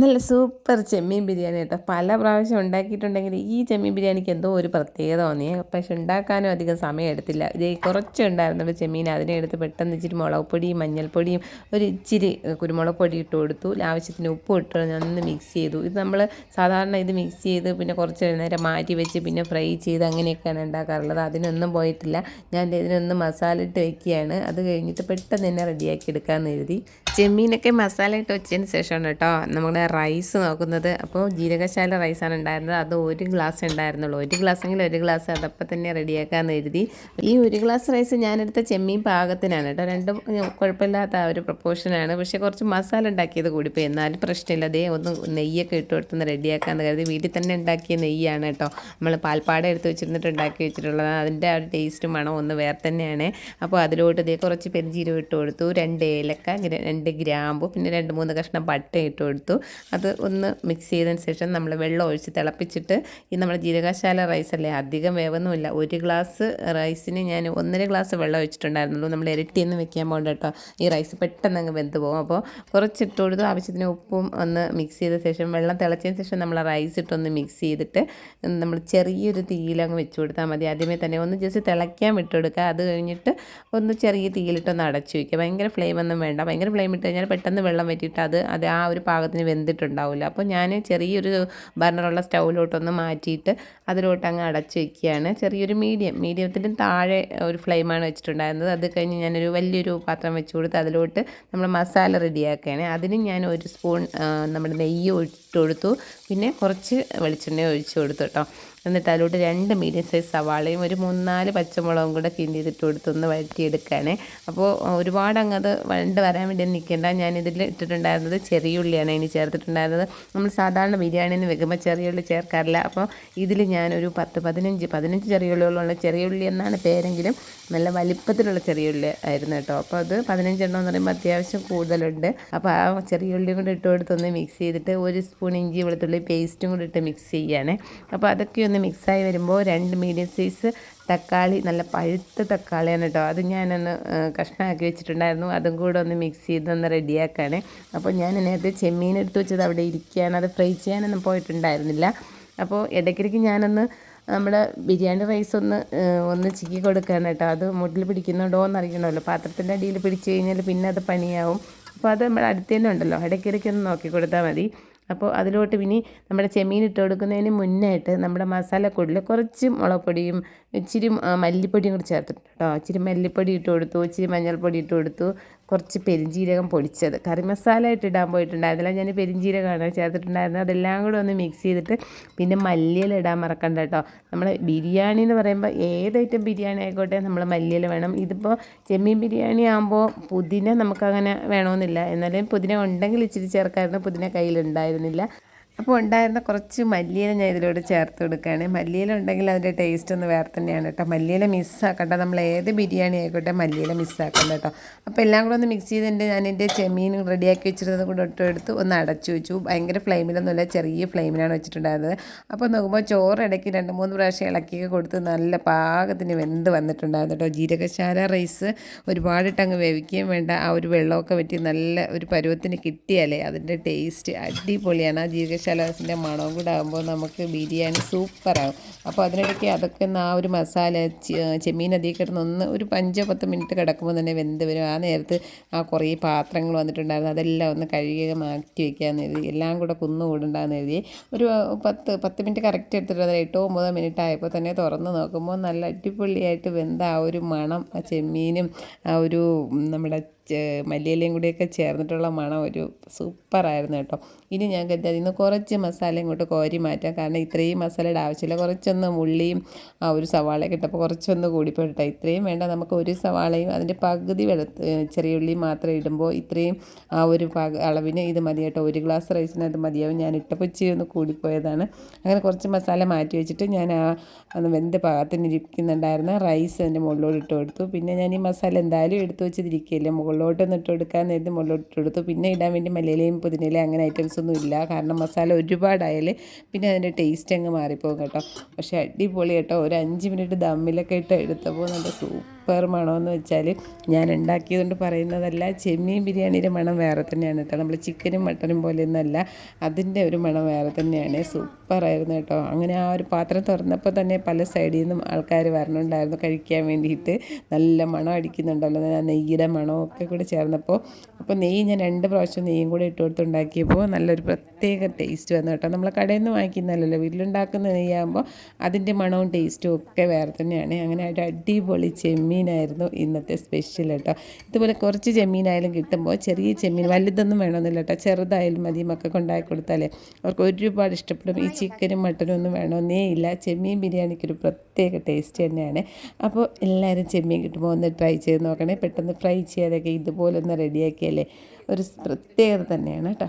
നല്ല സൂപ്പർ ചെമ്മീൻ ബിരിയാണി കേട്ടോ. പല പ്രാവശ്യം ഉണ്ടാക്കിയിട്ടുണ്ടെങ്കിൽ ഈ ചെമ്മീൻ ബിരിയാണിക്ക് എന്തോ ഒരു പ്രത്യേകത തോന്നിയേ പക്ഷെ ഉണ്ടാക്കാനും അധികം സമയം എടുത്തില്ല. ഇത് കുറച്ച് ഉണ്ടായിരുന്നുള്ളൂ ചെമ്മീൻ അതിനെ എടുത്ത് പെട്ടെന്ന് ഇച്ചിരി മുളക് പൊടിയും മഞ്ഞൾപ്പൊടിയും ഒരു ഇച്ചിരി കുരുമുളക് പൊടി ഇട്ട് കൊടുത്തു. ആവശ്യത്തിന് ഉപ്പ് ഇട്ട് നന്ന് മിക്സ് ചെയ്തു. ഇത് നമ്മൾ സാധാരണ ഇത് മിക്സ് ചെയ്ത് പിന്നെ കുറച്ച് നേരം മാറ്റി വെച്ച് പിന്നെ ഫ്രൈ ചെയ്ത് അങ്ങനെയൊക്കെയാണ് ഉണ്ടാക്കാറുള്ളത്. അതിനൊന്നും പോയിട്ടില്ല. ഞാൻ ഇതിനൊന്ന് മസാല ഇട്ട് വെക്കുകയാണ്. അത് കഴിഞ്ഞിട്ട് പെട്ടെന്ന് തന്നെ റെഡിയാക്കി എടുക്കാമെന്ന് എഴുതി ചെമ്മീനൊക്കെ മസാല ഇട്ട് വെച്ചതിന് ശേഷമാണ് കേട്ടോ. നമ്മുടെ റൈസ് നോക്കുന്നത്. അപ്പോൾ ജീരകശാല റൈസാണ് ഉണ്ടായിരുന്നത്. അത് ഒരു ഗ്ലാസ് ഉണ്ടായിരുന്നുള്ളൂ. ഒരു ഗ്ലാസ്സെങ്കിൽ ഒരു ഗ്ലാസ് അതപ്പം തന്നെ റെഡിയാക്കാമെന്ന് എഴുതി ഈ ഒരു ഗ്ലാസ് റൈസ് ഞാനെടുത്ത ചെമ്മീൻ പാകത്തിനാണ് കേട്ടോ. രണ്ടും കുഴപ്പമില്ലാത്ത ആ ഒരു പ്രപ്പോർഷനാണ് പക്ഷേ കുറച്ച് മസാല ഉണ്ടാക്കിയത് കൂടിപ്പോയി എന്നാലും പ്രശ്നമില്ല. അതേ ഒന്ന് നെയ്യൊക്കെ ഇട്ട് കൊടുത്തൊന്ന് റെഡിയാക്കാമെന്ന് കരുതി. വീട്ടിൽ തന്നെ ഉണ്ടാക്കിയ നെയ്യാണ് കേട്ടോ. നമ്മൾ പാൽപ്പാട എടുത്ത് വെച്ചിരുന്നിട്ട് ഉണ്ടാക്കി വെച്ചിട്ടുള്ളത് അതിന്റെ ആ ഒരു ടേസ്റ്റും മണം ഒന്ന് വേറെ തന്നെയാണ്. അപ്പോൾ അതിലോട്ട് ഇതേ കുറച്ച് പെരിഞ്ചീരം ഇട്ട് കൊടുത്തു. രണ്ട് ഏലക്ക രണ്ട് ഗ്രാമ്പു പിന്നെ രണ്ട് മൂന്ന് കഷ്ണം പട്ട ഇട്ട് കൊടുത്തു. അത് ഒന്ന് മിക്സ് ചെയ്തതിന് ശേഷം നമ്മൾ വെള്ളം ഒഴിച്ച് തിളപ്പിച്ചിട്ട് ഈ നമ്മൾ ജീരകശാല റൈസല്ലേ അധികം വേവൊന്നുമില്ല. ഒരു ഗ്ലാസ് റൈസിന് ഞാൻ ഒന്നര ഗ്ലാസ് വെള്ളം ഒഴിച്ചിട്ടുണ്ടായിരുന്നുള്ളൂ. നമ്മൾ ഇരട്ടിയൊന്നും വെക്കാൻ പോകണ്ട കേട്ടോ. ഈ റൈസ് പെട്ടെന്ന് അങ്ങ് വെന്ത് പോകും. അപ്പോൾ കുറച്ചിട്ട് കൊടുത്ത് ആവശ്യത്തിന് ഉപ്പും ഒന്ന് മിക്സ് ചെയ്ത ശേഷം വെള്ളം തിളച്ചതിന് ശേഷം നമ്മൾ റൈസ് ഇട്ടൊന്ന് മിക്സ് ചെയ്തിട്ട് നമ്മൾ ചെറിയൊരു തീയിലങ്ങ് വെച്ച് കൊടുത്താൽ മതി. ആദ്യമേ തന്നെ ഒന്ന് ജസ്റ്റ് തിളയ്ക്കാൻ വിട്ടുകൊടുക്കുക അത് കഴിഞ്ഞിട്ട് ഒന്ന് ചെറിയ തീയിലിട്ടൊന്ന് അടച്ചു വയ്ക്കുക ഭയങ്കര ഫ്ലെയിമൊന്നും വേണ്ട. ഭയങ്കര ഫ്ലെയിം ഇട്ട് കഴിഞ്ഞാൽ പെട്ടെന്ന് വെള്ളം വറ്റിയിട്ട് അത് അത് ആ ഒരു പാകത്തിന് വെന്തിട്ടുണ്ടാവില്ല അപ്പോൾ ഞാൻ ചെറിയൊരു ബർണറുള്ള സ്റ്റൗവിലോട്ടൊന്ന് മാറ്റിയിട്ട് അതിലോട്ട് അങ്ങ് അടച്ചു വയ്ക്കുകയാണ് ചെറിയൊരു മീഡിയം മീഡിയത്തിന് താഴെ ഒരു ഫ്ലെയിമാണ് വെച്ചിട്ടുണ്ടായിരുന്നത്. അത് കഴിഞ്ഞ് ഞാനൊരു വലിയൊരു പാത്രം വെച്ച് കൊടുത്ത് അതിലോട്ട് നമ്മൾ മസാല റെഡിയാക്കുകയാണ്. അതിന് ഞാൻ ഒരു സ്പൂൺ നമ്മുടെ നെയ്യ് ഇട്ട് കൊടുത്തു. പിന്നെ കുറച്ച് വെളിച്ചെണ്ണ ഒഴിച്ചു കൊടുത്തു കേട്ടോ. എന്നിട്ട് അതിലോട്ട് രണ്ട് മീഡിയം സൈസ് സവാളയും ഒരു മൂന്നാൽ പച്ചമുളകും കൂടെ കിണ്ടി ചെയ്തിട്ട് കൊടുത്തൊന്ന് വഴറ്റിയെടുക്കുകയാണ്. അപ്പോൾ ഒരുപാട് അങ്ങ് അത് വണ്ട് വരാൻ വേണ്ടി നിൽക്കേണ്ട. ഞാനിതിൽ ഇട്ടിട്ടുണ്ടായിരുന്നത് ചെറിയ ഉള്ളിയാണ്. ഇനി ചേർത്തിട്ടുണ്ടായിരുന്നത് നമ്മൾ സാധാരണ ബിരിയാണിന്ന് വെക്കുമ്പോൾ ചെറിയ ഉള്ളി ചേർക്കാറില്ല. അപ്പോൾ ഇതിൽ ഞാനൊരു പത്ത് പതിനഞ്ച് പതിനഞ്ച് ചെറിയ ഉള്ളികളുള്ള ചെറിയ ഉള്ളി എന്നാണ് പേരെങ്കിലും നല്ല വലിപ്പത്തിലുള്ള ചെറിയ ഉള്ളി ആയിരുന്നു കേട്ടോ. അപ്പോൾ അത് പതിനഞ്ചെണ്ണം എന്ന് പറയുമ്പോൾ അത്യാവശ്യം കൂടുതലുണ്ട്. അപ്പോൾ ആ ചെറിയ ഉള്ളി കൂടെ ഇട്ട് കൊടുത്തൊന്ന് മിക്സ് ചെയ്തിട്ട് ഒരു സ്പൂൺ ഇഞ്ചി വെളുത്തുള്ളി പേസ്റ്റും കൂടി ഇട്ട് മിക്സ് ചെയ്യുകയാണേ. അപ്പോൾ അതൊക്കെ ഒന്ന് മിക്സായി വരുമ്പോൾ രണ്ട് മീഡിയം സൈസ് തക്കാളി നല്ല പഴുത്ത തക്കാളിയാണ് കേട്ടോ. അത് ഞാനൊന്ന് കഷ്ണമാക്കി വെച്ചിട്ടുണ്ടായിരുന്നു. അതും കൂടെ ഒന്ന് മിക്സ് ചെയ്തൊന്ന് റെഡിയാക്കാണ് അപ്പോൾ ഞാൻ നേരത്തെ ചെമ്മീൻ എടുത്ത് വെച്ചത് അവിടെ ഇരിക്കുകയാണ്. അത് ഫ്രൈ ചെയ്യാനൊന്നും പോയിട്ടുണ്ടായിരുന്നില്ല. അപ്പോൾ ഇടയ്ക്കിടയ്ക്ക് ഞാനൊന്ന് നമ്മുടെ ബിരിയാണി റൈസ് ഒന്ന് ഒന്ന് ചിക്കി കൊടുക്കുകയാണ് കേട്ടോ. അത് മുട്ടിൽ പിടിക്കുന്നുണ്ടോ എന്ന് അറിയണമല്ലോ പാത്രത്തിന്റെ അടിയിൽ പിടിച്ചു കഴിഞ്ഞാൽ പിന്നെ അത് പണിയാവും. അപ്പോൾ അത് നമ്മുടെ അടുത്ത് തന്നെ ഉണ്ടല്ലോ. ഇടയ്ക്കിടയ്ക്ക് ഒന്ന് നോക്കി കൊടുത്താൽ മതി. അപ്പോൾ അതിലോട്ട് പിന്നെ നമ്മുടെ ചെമ്മീൻ ഇട്ട് കൊടുക്കുന്നതിന് മുന്നായിട്ട് നമ്മുടെ മസാലക്കൂടിൽ കുറച്ച് മുളക് പൊടിയും ഇച്ചിരി മല്ലിപ്പൊടിയും കൂടി ചേർത്തിട്ടുണ്ട് കേട്ടോ. ഇച്ചിരി മല്ലിപ്പൊടി ഇട്ട് കൊടുത്തു ഇച്ചിരി മഞ്ഞൾപ്പൊടി ഇട്ട് കൊടുത്തു കുറച്ച് പെരിഞ്ജീരകം പൊടിച്ചത്. കറി മസാല ആയിട്ട് ഇടാൻ പോയിട്ടുണ്ടായിരുന്നില്ല. ഞാൻ പെരിഞ്ജീരകമാണ് ചേർത്തിട്ടുണ്ടായിരുന്നത്. അതെല്ലാം കൂടെ ഒന്ന് മിക്സ് ചെയ്തിട്ട് പിന്നെ മല്ലിയില ഇടാൻ മറക്കണ്ട കേട്ടോ. നമ്മൾ ബിരിയാണി എന്ന് പറയുമ്പോൾ ഏത് ഐറ്റം ബിരിയാണി ആയിക്കോട്ടെ നമ്മൾ മല്ലിയില വേണം. ഇതിപ്പോൾ ചെമ്മീൻ ബിരിയാണി ആകുമ്പോൾ പുതിന നമുക്കങ്ങനെ വേണമെന്നില്ല എന്നാലും പുതിന ഉണ്ടെങ്കിൽ ഇച്ചിരി ചേർക്കായിരുന്നു. പുതിന കയ്യിലുണ്ടായിരുന്നില്ല. അപ്പോൾ ഉണ്ടായിരുന്ന കുറച്ച് മല്ലിയില ഞാൻ ഇതിലൂടെ ചേർത്ത് കൊടുക്കുകയാണ്. മല്ലിയില ഉണ്ടെങ്കിൽ അതിന്റെ ടേസ്റ്റ് ഒന്ന് വേറെ തന്നെയാണ് കേട്ടോ. മല്ലിയില മിസ്സാക്കണ്ട നമ്മൾ ഏത് ബിരിയാണി ആയിക്കോട്ടെ മല്ലിയില മിസ്സാക്കണ്ട കേട്ടോ. അപ്പോൾ എല്ലാം കൂടെ ഒന്ന് മിക്സ് ചെയ്തിട്ട് ഞാൻ എന്റെ ചെമ്മീൻ റെഡിയാക്കി വെച്ചിരുന്നത് കൂടെ ഒട്ടും എടുത്ത് ഒന്ന് അടച്ചു വെച്ചു. ഭയങ്കര ഫ്ലെയിമിലൊന്നുമില്ല ചെറിയ ഫ്ലെയിമിലാണ് വെച്ചിട്ടുണ്ടായിരുന്നത്. അപ്പോൾ നോക്കുമ്പോൾ ചോറ് ഇടയ്ക്ക് രണ്ട് മൂന്ന് പ്രാവശ്യം ഇളക്കിയൊക്കെ കൊടുത്ത് നല്ല പാകത്തിന് വെന്ത് വന്നിട്ടുണ്ടായിരുന്നു കേട്ടോ. ജീരകശാല റൈസ് ഒരുപാടിട്ടങ്ങ് വേവിക്കുകയും വേണ്ട. ആ ഒരു വെള്ളമൊക്കെ പറ്റി നല്ല ഒരു പരുവത്തിന് കിട്ടിയാലേ അതിന്റെ ടേസ്റ്റ് അടിപൊളിയാണ്. ആ ജീരകശാല സലാസിന്റെ മണവും കൂടെ ആകുമ്പോൾ നമുക്ക് ബിരിയാണി സൂപ്പറാകും. അപ്പോൾ അതിനിടയ്ക്ക് അതൊക്കെ ഒന്ന് ആ ഒരു മസാല ചെമ്മീൻ അതിൽ കിടന്ന് ഒന്ന് ഒരു അഞ്ചോ പത്ത് മിനിറ്റ് കിടക്കുമ്പോൾ തന്നെ വെന്ത് വരും. ആ നേരത്ത് ആ കുറേ പാത്രങ്ങൾ വന്നിട്ടുണ്ടായിരുന്നു. അതെല്ലാം ഒന്ന് കഴുകി മാറ്റി വയ്ക്കാമെന്ന് എഴുതി എല്ലാം കൂടെ കുന്നുകൂടുണ്ടാന്ന് എഴുതി ഒരു പത്ത് പത്ത് മിനിറ്റ് കറക്റ്റ് എടുത്തിട്ട് എട്ടോ ഒമ്പതോ മിനിറ്റ് ആയപ്പോൾ തന്നെ തുറന്ന് നോക്കുമ്പോൾ നല്ല അടിപൊളിയായിട്ട് വെന്ത ആ ഒരു മണം ആ ചെമ്മീനും ആ ഒരു നമ്മുടെ മല്ലിയിലയും കൂടിയൊക്കെ ചേർന്നിട്ടുള്ള മണം ഒരു സൂപ്പറായിരുന്നു കേട്ടോ. ഇനി ഞാൻ കരുതി ഇന്ന് കുറച്ച് മസാല ഇങ്ങോട്ട് കോരി മാറ്റാം. കാരണം ഇത്രയും മസാലയുടെ ആവശ്യമില്ല. കുറച്ചൊന്ന് ഉള്ളിയും ആ ഒരു സവാളയൊക്കെ ഇട്ടപ്പോൾ കുറച്ചൊന്ന് കൂടിപ്പോയിട്ടോ ഇത്രയും വേണ്ട നമുക്ക് ഒരു സവാളയും അതിന്റെ പകുതി വെള ചെറിയ ഉള്ളി മാത്രം ഇടുമ്പോൾ ഇത്രയും ആ ഒരു അളവിന് ഇത് മതി കേട്ടോ. ഒരു ഗ്ലാസ് റൈസിന് അത് മതിയാവും. ഞാൻ ഇട്ടപ്പോൾ ഇച്ചിരി ഒന്ന് കൂടിപ്പോയതാണ്. അങ്ങനെ കുറച്ച് മസാല മാറ്റി വെച്ചിട്ട് ഞാൻ ആ വെന്ത് പാകത്തിന് ഇരിക്കുന്നുണ്ടായിരുന്ന റൈസ് അതിന്റെ മുകളിലോട്ട് ഇട്ട് കൊടുത്തു. പിന്നെ ഞാൻ ഈ മസാല എന്തായാലും എടുത്തു വെച്ചിരിക്കുകയല്ലേ മുകളിലോട്ടൊന്ന് ഇട്ട് കൊടുക്കാൻ നേരത്തെ മുകളിലോട്ട് ഇട്ട് കൊടുത്തു. പിന്നെ ഇടാൻ വേണ്ടി മല്ലിയിലയും പുതിനയിലയും അങ്ങനെ ഐറ്റംസ് ഒന്നും ഇല്ല. കാരണം മസാല ഒരുപാടായാൽ പിന്നെ അതിന്റെ ടേസ്റ്റ് അങ്ങ് മാറിപ്പോകും കേട്ടോ. പക്ഷേ അടിപൊളി കേട്ടോ. ഒരു അഞ്ച് മിനിറ്റ് ദമ്മിലൊക്കെ ഇട്ട് എടുത്തപ്പോൾ നല്ല സൂപ്പർ സൂപ്പർ മണമെന്ന് വെച്ചാൽ ഞാൻ ഉണ്ടാക്കിയതുകൊണ്ട് പറയുന്നതല്ല ചെമ്മീൻ ബിരിയാണിയുടെ മണം വേറെ തന്നെയാണ് കേട്ടോ. നമ്മൾ ചിക്കനും മട്ടനും പോലെയൊന്നുമല്ല അതിന്റെ ഒരു മണം വേറെ തന്നെയാണ്. സൂപ്പറായിരുന്നു കേട്ടോ. അങ്ങനെ ആ ഒരു പാത്രം തുറന്നപ്പോൾ തന്നെ പല സൈഡിൽ നിന്നും ആൾക്കാർ വരണുണ്ടായിരുന്നു കഴിക്കാൻ വേണ്ടിയിട്ട്. നല്ല മണം അടിക്കുന്നുണ്ടല്ലോ ആ നെയ്യുടെ മണമൊക്കെ കൂടെ ചേർന്നപ്പോൾ. അപ്പോൾ നെയ്യ് ഞാൻ രണ്ട് പ്രാവശ്യം നെയ്യും കൂടെ ഇട്ട് കൊടുത്തുണ്ടാക്കിയപ്പോൾ നല്ലൊരു പ്രത്യേക ടേസ്റ്റ് വന്നു കേട്ടോ. നമ്മൾ കടയിൽ നിന്ന് വാങ്ങിക്കുന്നതല്ലല്ലോ. വീട്ടിലുണ്ടാക്കുന്ന നെയ്യാകുമ്പോൾ അതിന്റെ മണവും ടേസ്റ്റും ഒക്കെ വേറെ തന്നെയാണ്. അങ്ങനെ ഒരു അടിപൊളി ചെമ്മീനായിരുന്നു ഇന്നത്തെ സ്പെഷ്യൽ കേട്ടോ. ഇതുപോലെ കുറച്ച് ചെമ്മീനായാലും കിട്ടുമ്പോൾ ചെറിയ ചെമ്മീൻ വലുതൊന്നും വേണമെന്നില്ല കേട്ടോ. ചെറുതായാലും മതി. മക്കൾക്ക് ഉണ്ടാക്കി കൊടുത്താലേ അവർക്ക് ഒരുപാട് ഇഷ്ടപ്പെടും. ഈ ചിക്കനും മട്ടനും ഒന്നും വേണമെന്നേ ഇല്ല. ചെമ്മീൻ ബിരിയാണിക്കൊരു പ്രത്യേക ടേസ്റ്റ് തന്നെയാണ്. അപ്പോൾ എല്ലാവരും ചെമ്മീൻ കിട്ടുമ്പോൾ ഒന്ന് ട്രൈ ചെയ്ത് നോക്കണേ. പെട്ടെന്ന് ഫ്രൈ ചെയ്യാതൊക്കെ ഇതുപോലെ ഒന്ന് റെഡിയാക്കിയാലേ ഒരു പ്രത്യേകത തന്നെയാണ് കേട്ടോ.